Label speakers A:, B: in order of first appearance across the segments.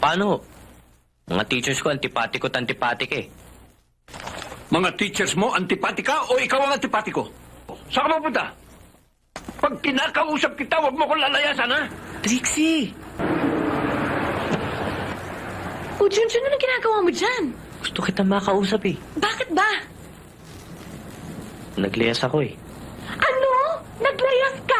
A: Paano? Mga teachers ko, antipatiko at antipatik eh.
B: Mga teachers mo, antipatika o ikaw ang antipatiko? Saan ka mapunta? Pag kinakausap kita, huwag mo kong lalayasan, ha?
A: Trixie!
C: O, Junjun, ano ginagawa mo dyan?
A: Gusto kita makausap eh.
C: Bakit ba?
A: Nagliyas ako eh.
C: Ano? Naglayas ka?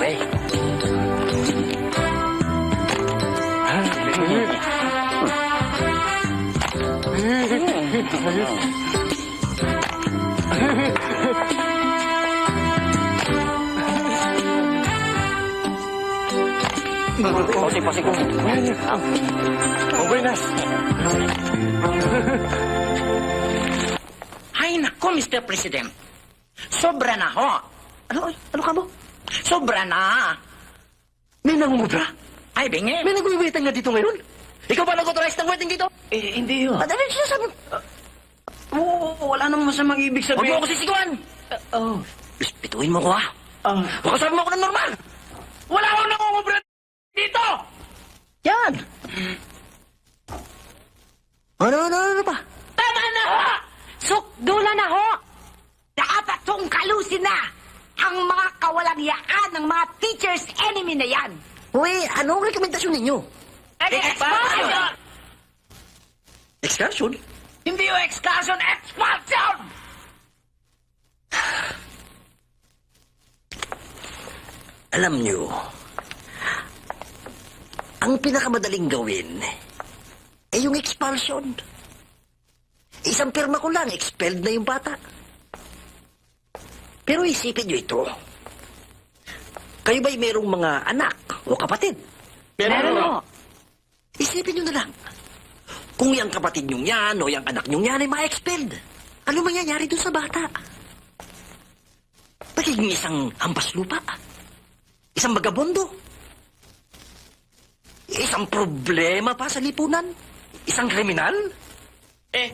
C: 喂。哎，美女。
A: Okay. Pasik-pasik ko. Okay na.
D: Ay, nako, Mr. President. Sobra na ho.
A: Ano? Ano ka mo?
D: Sobra na.
A: May nangungubra?
D: Ay, bingi.
A: May nagwiwitan nga dito ngayon?
D: Ikaw ba nag-authorize ng wedding dito?
A: Eh, hindi yun.
D: Madali siya sabi.
A: Oo, wala namang masamang ibig
D: Huwag mo ako sisigawan.
A: Oh.
D: Bituin mo ko, ha?
A: Ah.
D: Baka sabi mo ako ng normal. Wala akong nangungubra dito!
A: Yan! Ano, ano, ano pa?
D: Tama na ho!
C: Sukdula na ho!
D: Dapat tong kalusin na ang mga kawalagyaan ng mga teacher's enemy na yan.
A: Uy, anong rekomendasyon ninyo?
D: Expulsion!
A: Excursion?
D: Hindi yung excursion, expulsion!
A: Alam nyo, ang pinakamadaling gawin ay yung expulsion. Isang pirma ko lang, expelled na yung bata. Pero isipin nyo ito. Kayo ba'y merong mga anak o kapatid?
C: Meron ho.
A: Isipin nyo na lang. Kung yung kapatid nyo yan o yung anak nyo yan ay ma-expelled, ano mangyayari dun sa bata? Magiging isang hampas lupa. Isang magabondo. Isang problema pa sa lipunan. Isang kriminal.
E: Eh,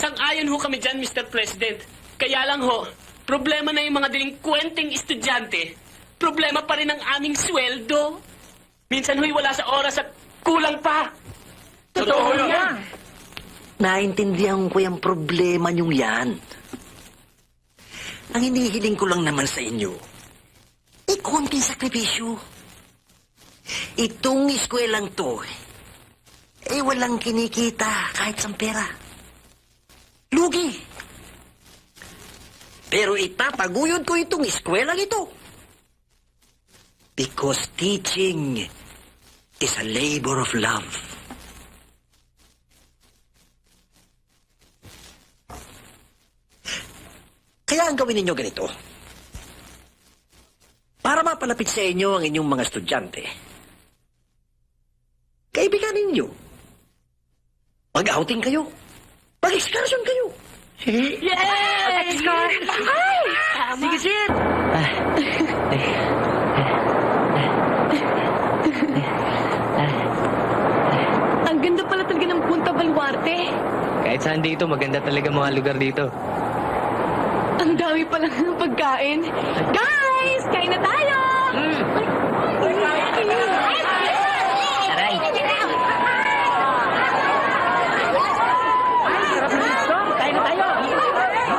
E: sang-ayon ho kami dyan, Mr. President. Kaya lang ho, problema na yung mga delinkwenteng estudyante. Problema pa rin ang aming sweldo. Minsan ho'y wala sa oras at kulang pa.
D: Totoo yan.
A: Naintindihan ko yung problema nyong yan. Ang hinihiling ko lang naman sa inyo, eh konting sakripisyo. Itong eskwelang to, eh walang kinikita kahit sa pera. Lugi. Pero itataguyod ko itong eskwelang ito. Because teaching is a labor of love. Kaya ang gawin ninyo ganito. Para mapalapit sa inyo ang inyong mga estudyante. Kaibigan ninyo. Mag-outing kayo. Mag-excursion kayo.
C: Yay! Ay!
A: Sige, sir.
C: Ang ganda pala talaga ng Punta Baluarte.
F: Kahit saan dito, maganda talaga mga lugar dito.
C: Ang dami pala ng pagkain. Guys! Kain na tayo!
D: Aray.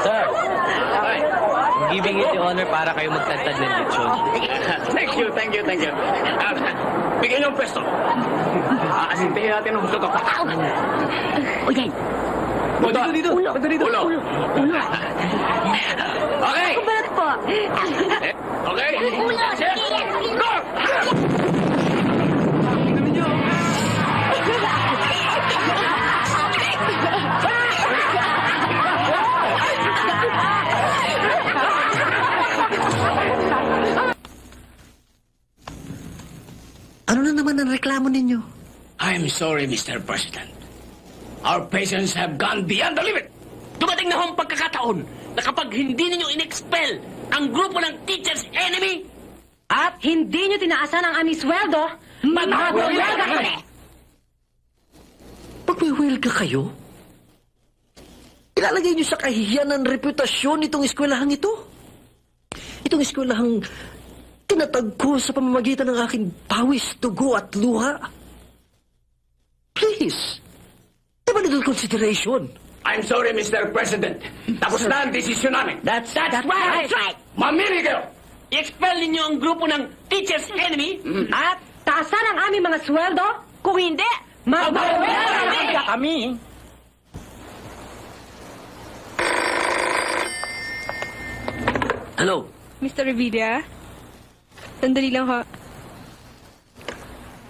F: Sir, giving it the honor para kayo magtantad ng lechon.
B: Thank you, thank you, thank you. Ah, bigyan niyo ang pwesto. Aasintihin natin ang gusto ko.
D: O yan.
B: Punta.
F: Dito, dito. Punta dito.
B: Ulo. Okay.
D: Balat po.
B: Okay.
D: Ulo.
B: Go!
A: Ano na naman ang reklamo ninyo?
E: I'm sorry, Mr. President. Our patients have gone beyond the limit. Dumating na ho ang pagkakataon na kapag hindi ninyo in-expel ang grupo ng teacher's enemy,
C: At hindi nyo tinaasan ang aming sweldo, magbabayaga kami!
A: Magwiwelga kayo? Ilalagay niyo sa kahihiyan ng reputasyon itong eskwelahang ito? Itong eskwelahang tinatagko sa pamamagitan ng aking pawis, dugo at luha? Please, little consideration.
B: I'm sorry, Mr. President. Tapos na ang desisyon namin.
E: that's, that's,
D: That's right.
B: Mamili kayo!
E: I-expel ninyo ang grupo ng teacher's enemy,
C: At taasan ang aming mga sweldo, kung hindi, magbabayaga kami!
A: Hello?
G: Mr. Revilla? Sandali lang ho.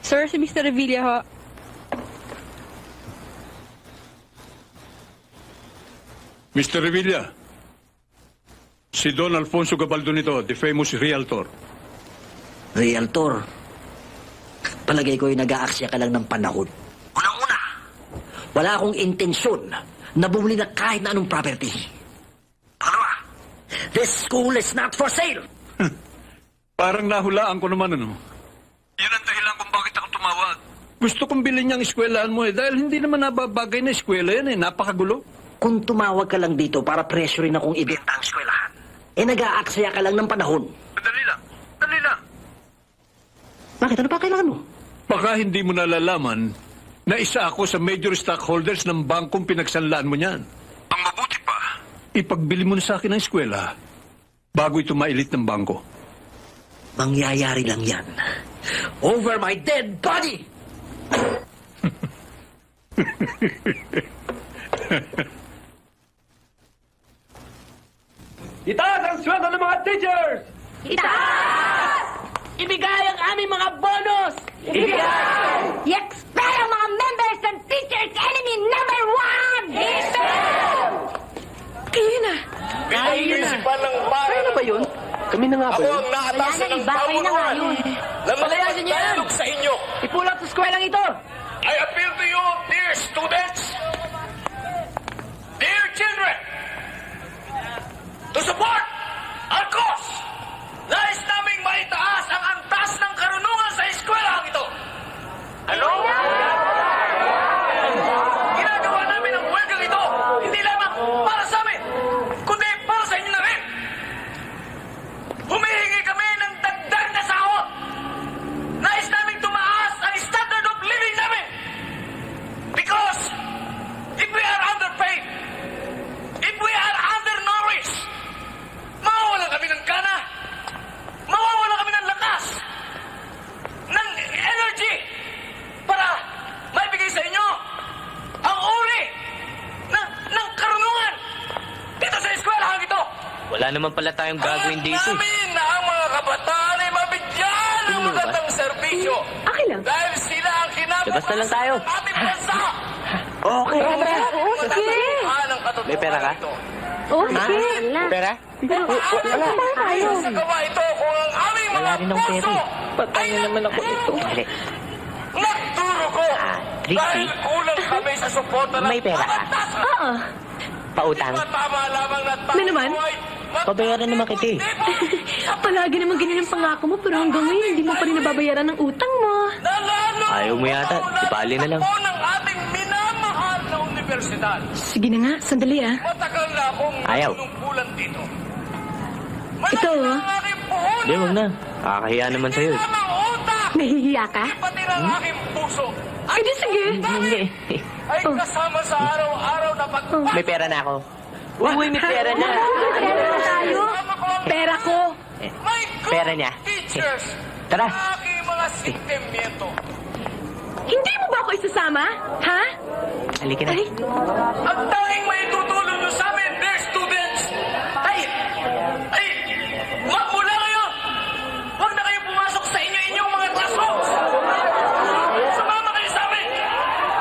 G: Sir, si Mr. Revilla ho.
H: Mr. Revilla, si Don Alfonso Gabaldo nito, the famous realtor.
A: Realtor, palagay ko yung nag-aaksya ka lang ng panahon. Unang-una, wala akong intensyon na bumili na kahit na anong property. Pangalawa, this school is not for sale.
H: Parang nahulaan ko naman ano. Yun ang dahilan kung bakit ako tumawag. Gusto kong bilhin niyang eskwelahan mo eh, dahil hindi naman nababagay na eskwela yan eh, napakagulo.
A: Kung tumawag ka lang dito para pressurein akong ibenta ang eskwelahan, eh nag-aaksaya ka lang ng panahon.
H: Dali lang, dali lang.
A: Bakit? Ano pa kailangan mo?
H: Baka hindi mo nalalaman na isa ako sa major stockholders ng bangkong pinagsanlaan mo niyan. Ang mabuti pa, ipagbili mo na sa akin ang eskwela bago ito mailit ng bangko.
A: Mangyayari lang yan. Over my dead body!
B: Itaas ang sweldo ng mga teachers!
E: ibigay ang aming mga bonus!
D: I-expel ang mga members ng teacher's enemy number one!
C: Kayo na!
I: Bilang prinsipal ng bayan
F: Ano ba yun? Kami na nga ba
I: Ako
F: yun?
I: ang naatasan
D: Wala na,
I: ng
D: iba kayo na nga
I: pamunuan
D: yun.
I: na
E: Palayasin niyo yan!
I: makapagdialog sa inyo.
E: Ipulot sa skwelang ito!
I: I appeal to you, dear students, dear children, to support our cause. Nais naming maitaas ang antas ng karunungan sa eskwelahan ito. Ano? Ginagawa namin ang welgang ito, hindi lamang para sa amin, kundi para sa inyo na rin. Humihingi kami ng dagdag na sahod. Nais namin tumaas ang standard of living namin. Because if we are underpaid, if we are undernourished, mawawalan kami ng gana, mawawalan kami ng lakas, ng energy para maibigay sa inyo ang uri ng, ng karunungan dito sa eskwelahan ito.
F: Wala naman pala tayong gagawin dito. eh.
I: namin na ang mga kabataan ay mabigyan ng
F: ba?
I: magandang serbisyo.
C: Okay lang.
I: Dahil sila ang
F: na lang tayo.
I: ng ating bansa.
A: Okay.
C: Oo, sige!
F: May pera ka?
C: Oo, sige!
F: Pera?
C: Wala. tayo.
I: Sa gawa ito kung ang aming mga
F: Wala rin ng pera
I: puso.
F: Patay na naman ako ito. Dali.
I: nagturo ko
F: Ah,
I: dahil kulang kami sa suporta ng
F: May pera ka?
C: Oo.
F: Pautang.
I: Tama lamang na tayo
C: May naman?
I: Ay
F: Pabayaran naman kita eh.
C: Palagi naman ganyan ang pangako mo, pero hanggang ngayon hindi mo pa rin nababayaran ng utang mo.
F: Ayaw mo yata. Ibali na lang.
I: Ng ating minamahal na universidad.
C: Sige na nga, sandali ah.
I: Matagal na akong
F: Ayaw.
I: nanunungkulan dito.
C: Ito,
I: Malaki
C: oh.
I: ang aking puhunan.
F: Hindi, wag na. Kakahiya naman sa'yo eh.
I: Utak,
C: Nahihiya ka?
I: pati ng aking puso.
C: Ay, di sige.
F: Hindi.
I: Ay kasama sa araw-araw na pag...
F: May pera na ako. Uy, may pera na.
C: tayo.
I: Kasama ko ang
C: Pera ko.
I: my good
F: Pera niya.
I: teachers.
F: Tara.
I: Aking mga.
C: Hindi mo ba ako isasama? Ha?
F: Halika na.
G: Ay,
I: Ang tanging may tutulong nyo sa amin, dear students, ay, ay, magmula ngayon, huwag na kayong pumasok sa inyo-inyong mga classrooms. Sumama kayo sa amin,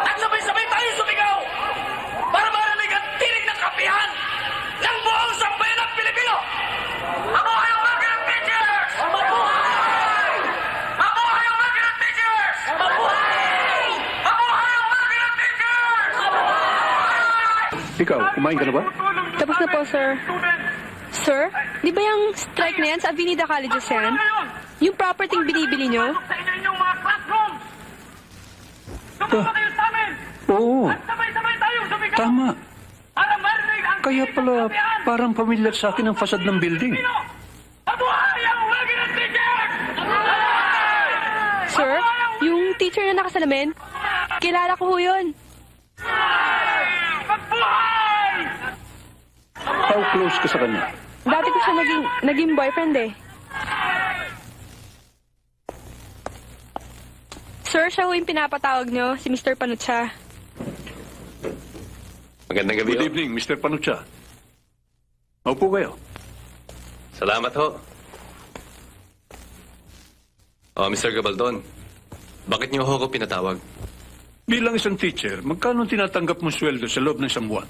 I: at sabay-sabay tayo sumigaw para marinig ang tinig ng kapihan ng buong sambayan ng Pilipino. Mabuhay ang mga ganang teachers! Mabuhay! Mabuhay ang mga ganang teachers! Mabuhay! Mabuhay ang mga ganang teachers!
H: Ikaw, kumain ka na ba?
G: tapos na po, sir. Sir, di ba yung strike na yan sa Avenida Colleges yan? Yung property binibili nyo?
I: amin.
H: Oo, tama. Kaya pala parang familiar sa akin ang fasad ng building.
G: Sir, yung teacher na nakasalamin, kilala ko ho yun.
H: How close ka sa kanya?
G: Dati ko siya naging, naging boyfriend eh. Sir, siya ho yung pinapatawag nyo, si Mr. Panucha.
J: Magandang gabi
H: Good
J: ho.
H: evening, Mr. Panucha. Maupo kayo.
J: Salamat ho. Oh, Mr. Gabaldon. Bakit niyo ho ako pinatawag?
H: Bilang isang teacher, magkano ang tinatanggap mong sweldo sa loob ng isang buwan?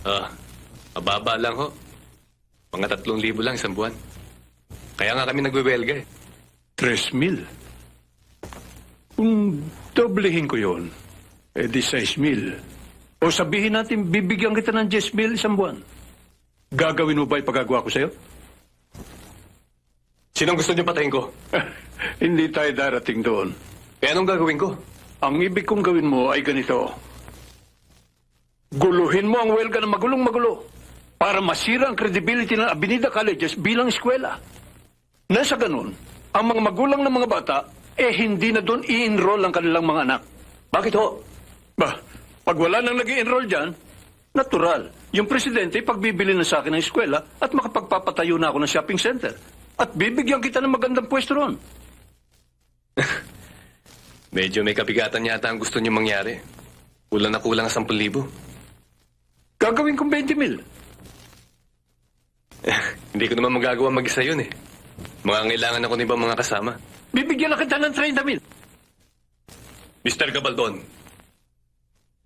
J: Ah, mababa lang ho. Mga tatlong libo lang isang buwan. Kaya nga kami nagwewelga eh.
H: Tres mil. Kung doblehin ko yon, eh di sais mil. O sabihin natin, bibigyan kita ng 10 mil isang buwan. Gagawin mo ba ipagagawa ko sa'yo?
J: Sinong gusto niyo patayin ko?
H: Hindi tayo darating doon.
J: Kaya anong gagawin ko?
H: Ang ibig kong gawin mo ay ganito. Guluhin mo ang welga ng magulong-magulo para masira ang credibility ng Avenida Colleges bilang eskwela. Nasa ganun, ang mga magulang ng mga bata, eh hindi na doon i-enroll ang kanilang mga anak.
J: Bakit ho?
H: Ba, pag wala nang nag enroll dyan, natural. Yung presidente, pagbibili na sa akin ng eskwela at makapagpapatayo na ako ng shopping center. At bibigyan kita ng magandang pwesto ron.
J: Medyo may kabigatan yata ang gusto niyo mangyari. Kulang na kulang sa 10,000.
H: Gagawin kong 20 mil.
J: Hindi ko naman magagawa mag-isa yun eh. Mangangailangan ako ng ibang mga kasama.
H: Bibigyan na kita ng 30 mil.
J: Mr. Gabaldon,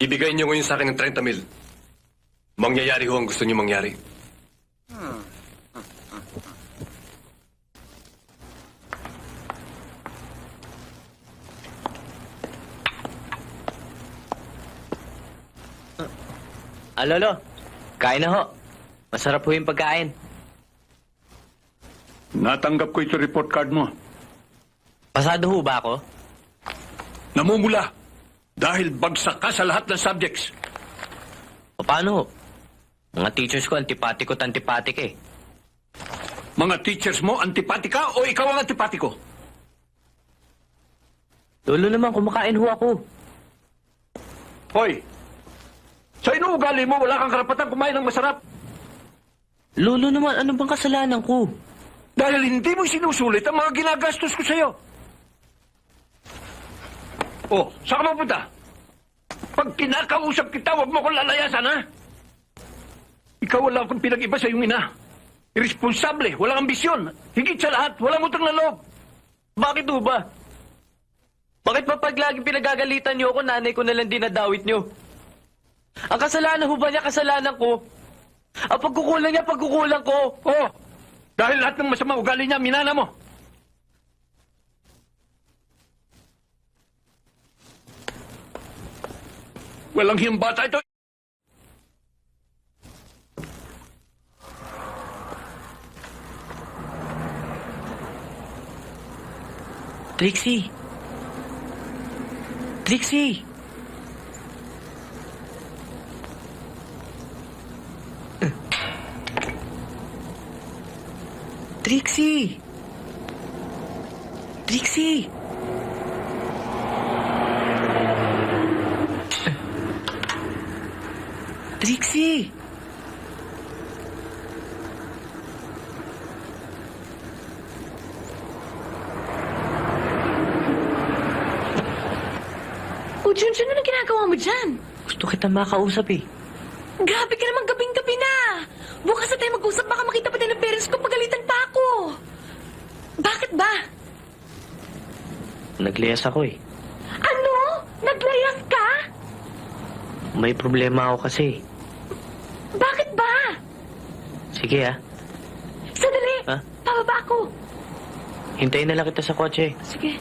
J: ibigay niyo ngayon sa akin ng 30 mil. Mangyayari ho ang gusto niyo mangyari.
F: Ah, Lolo, kain na ho. Masarap ho yung pagkain.
H: Natanggap ko ito report card mo.
F: Pasado ho ba ako?
H: Namumula. Dahil bagsak ka sa lahat ng subjects.
F: O paano ho? Mga teachers ko, antipatiko at antipatik eh.
H: Mga teachers mo, antipatika o ikaw ang antipatiko?
F: Lolo naman, kumakain ho ako.
H: Hoy, sa inuugali mo, wala kang karapatan kumain ng masarap.
F: Lolo naman, ano bang kasalanan ko?
H: Dahil hindi mo sinusulit ang mga ginagastos ko sa'yo. Oh, saan ka mapunta? Pag kinakausap kita, huwag mo kong lalayasan, ha? Ikaw wala akong pinag-iba sa iyong ina. Irresponsable, walang ambisyon. Higit sa lahat, walang utang na loob.
F: Bakit ho ba? Bakit pa pag lagi pinagagalitan niyo ako, nanay ko nalang dinadawit niyo? Ang kasalanan ho ba niya, kasalanan ko? Ang pagkukulang niya, pagkukulang ko.
H: Oh, dahil lahat ng masama ugali niya, minana mo. Walang hiyang bata ito.
F: Trixie! Trixie! Trixie! Trixie!
C: O, Junjun, ano ginagawa mo dyan?
F: Gusto kita makausap eh.
C: Grabe ka naman gabing-gabi na. Bukas na tayo mag-usap, baka makita pa tayo ng parents ko, pagalitan pa ako. Bakit ba?
F: Nagliyas ako eh.
C: Ano? Naglayas ka?
F: May problema ako kasi.
C: Bakit ba?
F: Sige ah,
C: Sandali,
F: Ha?
C: pababa ako.
F: hintayin na lang kita sa kotse.
C: Sige.